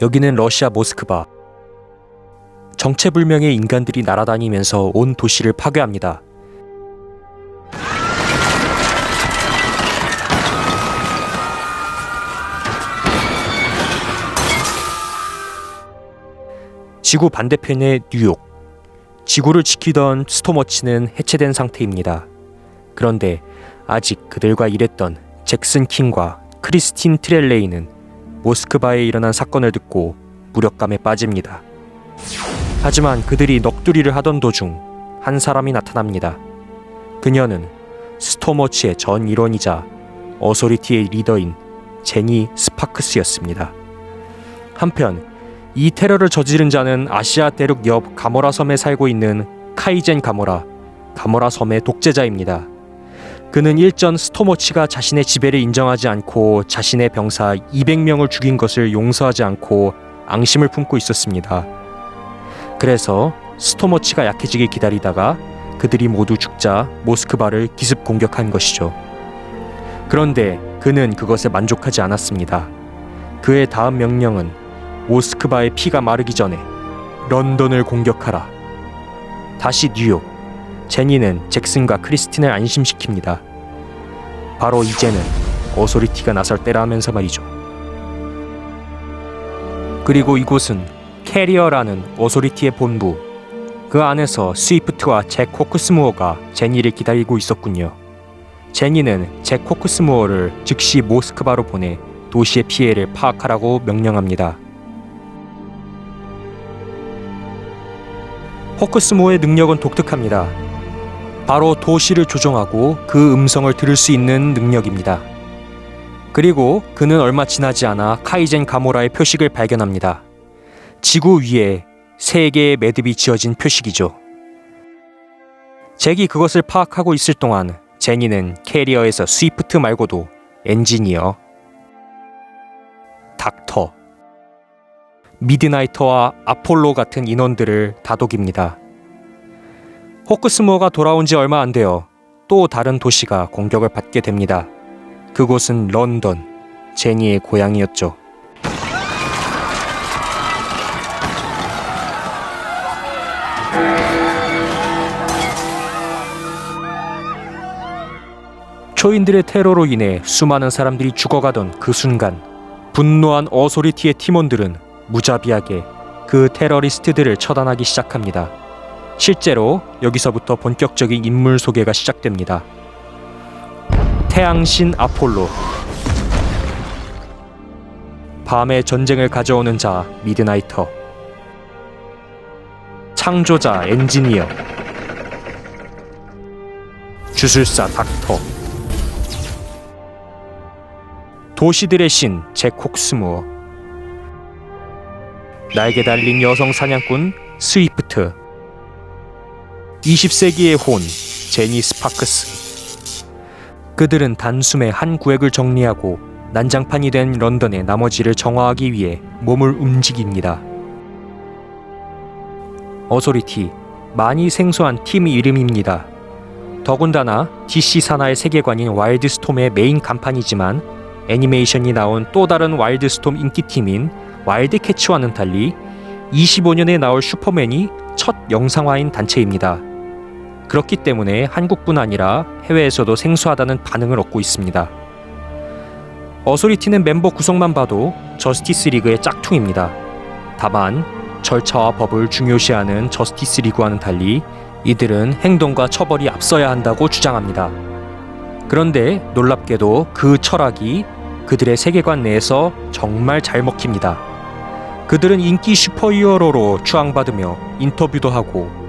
여기는 러시아 모스크바. 정체불명의 인간들이 날아다니면서 온 도시를 파괴합니다. 지구 반대편의 뉴욕. 지구를 지키던 스토머치는 해체된 상태입니다. 그런데 아직 그들과 일했던 잭슨 킹과 크리스틴 트렐레이는 모스크바에 일어난 사건을 듣고 무력감에 빠집니다. 하지만 그들이 넋두리를 하던 도중 한 사람이 나타납니다. 그녀는 스토머치의 전 일원이자 어소리티의 리더인 제니 스파크스였습니다. 한편 이 테러를 저지른 자는 아시아 대륙 옆 가모라 섬에 살고 있는 카이젠 가모라, 가모라 섬의 독재자입니다. 그는 일전 스토머치가 자신의 지배를 인정하지 않고 자신의 병사 200명을 죽인 것을 용서하지 않고 앙심을 품고 있었습니다. 그래서 스토머치가 약해지길 기다리다가 그들이 모두 죽자 모스크바를 기습 공격한 것이죠. 그런데 그는 그것에 만족하지 않았습니다. 그의 다음 명령은 모스크바의 피가 마르기 전에 런던을 공격하라. 다시 뉴욕. 제니는 잭슨과 크리스틴을 안심시킵니다. 바로 이제는 어소리티가 나설 때라면서 말이죠. 그리고 이곳은 캐리어라는 어소리티의 본부. 그 안에서 스위프트와 잭 코크스무어가 제니를 기다리고 있었군요. 제니는 잭 코크스무어를 즉시 모스크바로 보내 도시의 피해를 파악하라고 명령합니다. 호크스모의 능력은 독특합니다. 바로 도시를 조종하고 그 음성을 들을 수 있는 능력입니다. 그리고 그는 얼마 지나지 않아 카이젠 가모라의 표식을 발견합니다. 지구 위에 세 개의 매듭이 지어진 표식이죠. 잭이 그것을 파악하고 있을 동안 제니는 캐리어에서 스위프트 말고도 엔지니어, 닥터, 미드나이터와 아폴로 같은 인원들을 다독입니다. 호크스모어가 돌아온 지 얼마 안 되어 또 다른 도시가 공격을 받게 됩니다. 그곳은 런던, 제니의 고향이었죠. 초인들의 테러로 인해 수많은 사람들이 죽어가던 그 순간 분노한 어소리티의 팀원들은 무자비하게 그 테러리스트들을 처단하기 시작합니다. 실제로 여기서부터 본격적인 인물 소개가 시작됩니다. 태양신 아폴로. 밤에 전쟁을 가져오는 자 미드나이터. 창조자 엔지니어. 주술사 닥터. 도시들의 신 제콕스무어. 날개 달린 여성 사냥꾼 스위프트 20세기의 혼 제니 스파크스 그들은 단숨에 한 구획을 정리하고 난장판이 된 런던의 나머지를 정화하기 위해 몸을 움직입니다. 어소리티 많이 생소한 팀 이름입니다. 더군다나 DC 산하의 세계관인 와일드스톰의 메인 간판이지만 애니메이션이 나온 또 다른 와일드스톰 인기팀인 와일드캐치와는 달리 25년에 나올 슈퍼맨이 첫 영상화인 단체입니다. 그렇기 때문에 한국뿐 아니라 해외에서도 생소하다는 반응을 얻고 있습니다. 어소리티는 멤버 구성만 봐도 저스티스 리그의 짝퉁입니다. 다만 절차와 법을 중요시하는 저스티스 리그와는 달리 이들은 행동과 처벌이 앞서야 한다고 주장합니다. 그런데 놀랍게도 그 철학이 그들의 세계관 내에서 정말 잘 먹힙니다. 그들은 인기 슈퍼히어로로 추앙받으며 인터뷰도 하고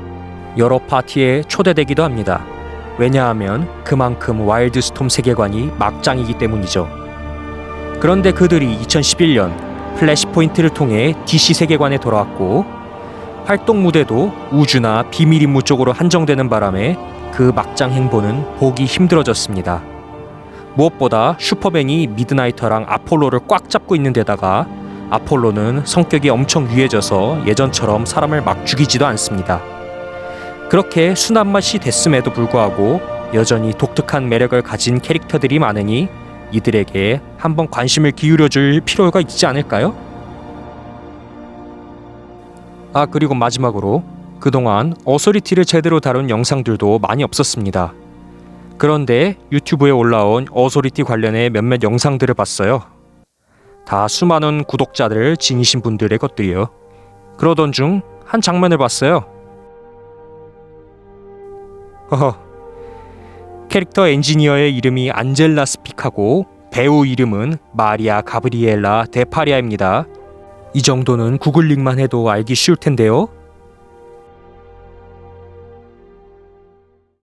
여러 파티에 초대되기도 합니다. 왜냐하면 그만큼 와일드스톰 세계관이 막장이기 때문이죠. 그런데 그들이 2011년 플래시포인트를 통해 DC 세계관에 돌아왔고 활동 무대도 우주나 비밀 임무 쪽으로 한정되는 바람에 그 막장 행보는 보기 힘들어졌습니다. 무엇보다 슈퍼맨이 미드나이터랑 아폴로를 꽉 잡고 있는 데다가 아폴로는 성격이 엄청 유해져서 예전처럼 사람을 막 죽이지도 않습니다. 그렇게 순한 맛이 됐음에도 불구하고 여전히 독특한 매력을 가진 캐릭터들이 많으니 이들에게 한번 관심을 기울여 줄 필요가 있지 않을까요? 아 그리고 마지막으로 그동안 어소리티를 제대로 다룬 영상들도 많이 없었습니다. 그런데 유튜브에 올라온 어소리티 관련의 몇몇 영상들을 봤어요. 다 수많은 구독자들을 지니신 분들의 것들이요. 그러던 중 한 장면을 봤어요. 허허. 캐릭터 엔지니어의 이름이 안젤라 스픽하고 배우 이름은 마리아 가브리엘라 데파리아입니다. 이 정도는 구글링만 해도 알기 쉬울 텐데요.